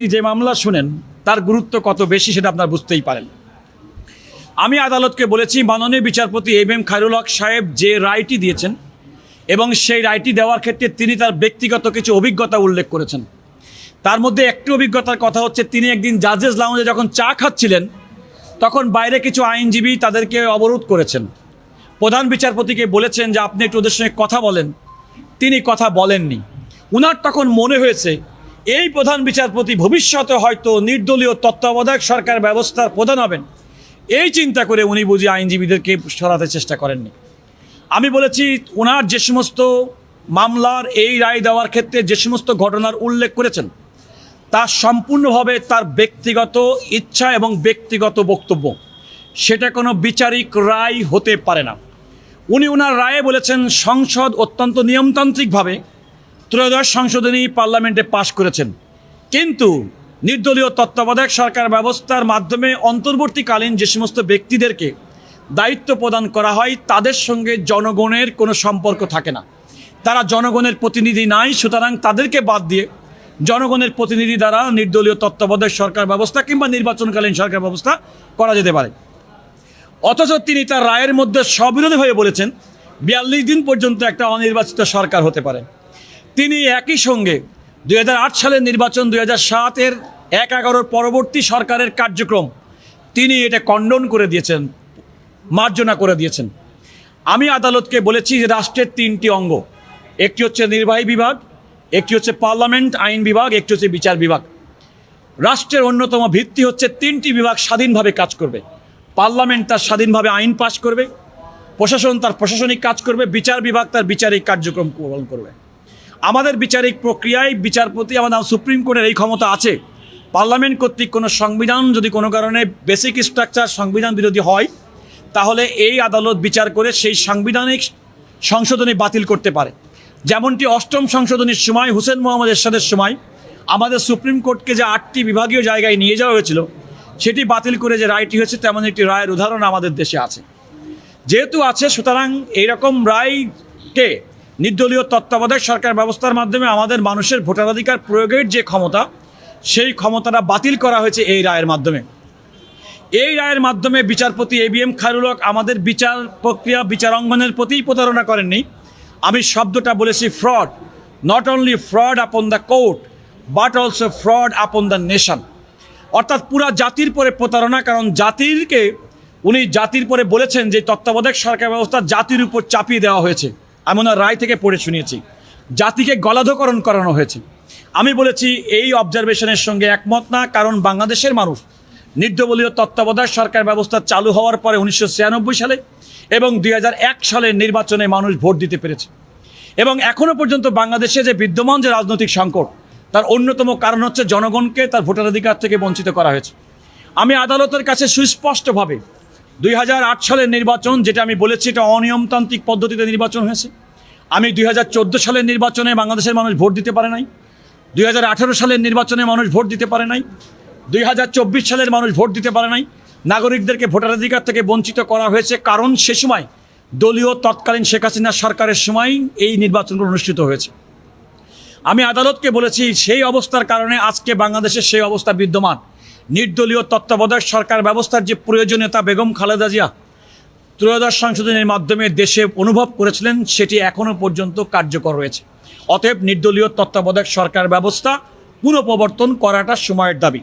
যে মামলা শুনেন, তার গুরুত্ব কত বেশি সেটা আপনার বুঝতেই পারেন। আমি আদালতকে বলেছি, মাননীয় বিচারপতি এম এম খায়রুল হক সাহেব যে রায়টি দিয়েছেন এবং সেই রায়টি দেওয়ার ক্ষেত্রে তিনি তার ব্যক্তিগত কিছু অভিজ্ঞতা উল্লেখ করেছেন। তার মধ্যে একটি অভিজ্ঞতার কথা হচ্ছে, তিনি একদিন জাজেস লাউঞ্জে যখন চা খাচ্ছিলেন, তখন বাইরে কিছু আইনজীবী তাদেরকে অবরোধ করেছেন। প্রধান বিচারপতিকে বলেছেন যে, আপনি একটু ওদের সঙ্গে কথা বলেন। তিনি কথা বলেননি। উনার তখন মনে হয়েছে এই প্রধান বিচারপতি ভবিষ্যতে হয়তো নির্দলীয় তত্ত্বাবধায়ক সরকার ব্যবস্থার প্রধান হবেন। এই চিন্তা করে উনি বুঝি আইনজীবীদেরকে সরাতে চেষ্টা করেননি। আমি বলেছি ওনার যে সমস্ত মামলার এই রায় দেওয়ার ক্ষেত্রে যে সমস্ত ঘটনার উল্লেখ করেছেন, তা সম্পূর্ণভাবে তার ব্যক্তিগত ইচ্ছা এবং ব্যক্তিগত বক্তব্য। সেটা কোনো বিচারিক রায় হতে পারে না। উনি ওনার রায়ে বলেছেন, সংসদ অত্যন্ত নিয়মতান্ত্রিকভাবে ত্রয়োদশ সংশোধনী পার্লামেন্টে পাশ করেছেন। কিন্তু নির্দলীয় তত্ত্বাবধায়ক সরকার ব্যবস্থার মাধ্যমে অন্তর্বর্তীকালীন যে সমস্ত ব্যক্তিদেরকে দায়িত্ব প্রদান করা হয়, তাদের সঙ্গে জনগণের কোনো সম্পর্ক থাকে না। তারা জনগণের প্রতিনিধি নাই, সুতরাং তাদেরকে বাদ দিয়ে জনগণের প্রতিনিধি দ্বারা নির্দলীয় তত্ত্বাবধায়ক সরকার ব্যবস্থা কিংবা নির্বাচনকালীন সরকার ব্যবস্থা করা যেতে পারে। অথচ তিনি তার রায়ের মধ্যে সবিরোধী হয়ে বলেছেন, বিয়াল্লিশ দিন পর্যন্ত একটা অনির্বাচিত সরকার হতে পারে। তিনি একই সঙ্গে দু হাজার আট সালের নির্বাচন দুই হাজার সাতের এক এগারোর পরবর্তী সরকারের কার্যক্রম তিনি এটা কন্ডন করে দিয়েছেন, মার্জনা করে দিয়েছেন। আমি আদালতকে বলেছি যে রাষ্ট্রের তিনটি অঙ্গ, একটি হচ্ছে নির্বাহী বিভাগ, একটি হচ্ছে পার্লামেন্ট, আইন বিভাগ, একটি হচ্ছে বিচার বিভাগ। রাষ্ট্রের অন্যতম ভিত্তি হচ্ছে তিনটি বিভাগ স্বাধীনভাবে কাজ করবে। পার্লামেন্ট তার স্বাধীনভাবে আইন পাশ করবে, প্রশাসন তার প্রশাসনিক কাজ করবে, বিচার বিভাগ তার বিচারিক কার্যক্রম পালন করবে। আমাদের বিচারিক প্রক্রিয়ায় বিচারপতি আমাদের সুপ্রিম কোর্টের এই ক্ষমতা আছে। পার্লামেন্ট কর্তৃক কোনো সংবিধান যদি কোনো কারণে বেসিক স্ট্রাকচার সংবিধান বিরোধী হয়, তাহলে এই আদালত বিচার করে সেই সাংবিধানিক সংশোধনী বাতিল করতে পারে। যেমনটি অষ্টম সংশোধনীর সময়, হুসেন মোহাম্মদ এরশাদের সময়, আমাদের সুপ্রিম কোর্টকে যে আটটি বিভাগীয় জায়গায় নিয়ে যাওয়া হয়েছিল, সেটি বাতিল করে যে রায়টি হয়েছে, তেমন একটি রায়ের উদাহরণ আমাদের দেশে আছে। যেহেতু আছে, সুতরাং এইরকম রায়কে নির্দলীয় তত্ত্বাবধায়ক সরকার ব্যবস্থার মাধ্যমে আমাদের মানুষের ভোটাধিকার প্রয়োগের যে ক্ষমতা, সেই ক্ষমতাটা বাতিল করা হয়েছে এই রায়ের মাধ্যমে। এই রায়ের মাধ্যমে বিচারপতি এ এম খায়রুল হক আমাদের বিচার প্রক্রিয়া বিচারাঙ্গনের প্রতিই প্রতারণা করেননি। আমি শব্দটা বলেছি fraud not only fraud upon the court but also fraud upon the nation অর্থাৎ পুরা জাতির পরে প্রতারণা, কারণ জাতিরকে, উনি জাতির পরে বলেছেন যে তত্ত্বাবধায়ক সরকার ব্যবস্থা জাতির উপর চাপিয়ে দেওয়া হয়েছে। আমি ওনার রায় থেকে পড়ে শুনিয়েছি। জাতিকে গলাধকরণ করানো হয়েছে। আমি বলেছি, এই অবজারভেশনের সঙ্গে একমত না, কারণ বাংলাদেশের মানুষ নির্দলীয় তত্ত্বাবধায়ক সরকার ব্যবস্থা চালু হওয়ার পরে উনিশশো ছিয়ানব্বই সালে এবং দুই হাজার এক সালের নির্বাচনে মানুষ ভোট দিতে পেরেছে। এবং এখনও পর্যন্ত বাংলাদেশে যে বিদ্যমান যে রাজনৈতিক সংকট, তার অন্যতম কারণ হচ্ছে জনগণকে তার ভোটাধিকার থেকে বঞ্চিত করা হয়েছে। আমি আদালতের কাছে সুস্পষ্টভাবে দুই হাজার আট সালের নির্বাচন, যেটা আমি বলেছি এটা অনিয়মতান্ত্রিক পদ্ধতিতে নির্বাচন হয়েছে। আমি দুই হাজার চোদ্দ সালের নির্বাচনে বাংলাদেশের মানুষ ভোট দিতে পারে নাই। দুই হাজার আঠেরো সালের নির্বাচনে মানুষ ভোট দিতে পারে নাই। দুই হাজার চব্বিশ সালের মানুষ ভোট দিতে পারে নাই। নাগরিকদেরকে ভোটাধিকার থেকে বঞ্চিত করা হয়েছে, কারণ সে সময় দলীয় তৎকালীন শেখ হাসিনা সরকারের সময় এই নির্বাচনগুলো অনুষ্ঠিত হয়েছে। আমি আদালতকে বলেছি, সেই অবস্থার কারণে আজকে বাংলাদেশের সেই অবস্থা বিদ্যমান। নির্দলীয় তত্ত্বাবধায়ক সরকার ব্যবস্থার যে প্রয়োজনীয়তা, বেগম খালেদা জিয়া ত্রয়োদশ সংশোধনের মাধ্যমে দেশে অনুভব করেছিলেন, সেটি এখনও পর্যন্ত কার্যকর রয়েছে। অতএব নির্দলীয় তত্ত্বাবধায়ক সরকার ব্যবস্থা পুনঃপ্রবর্তন করাটা সময়ের দাবি।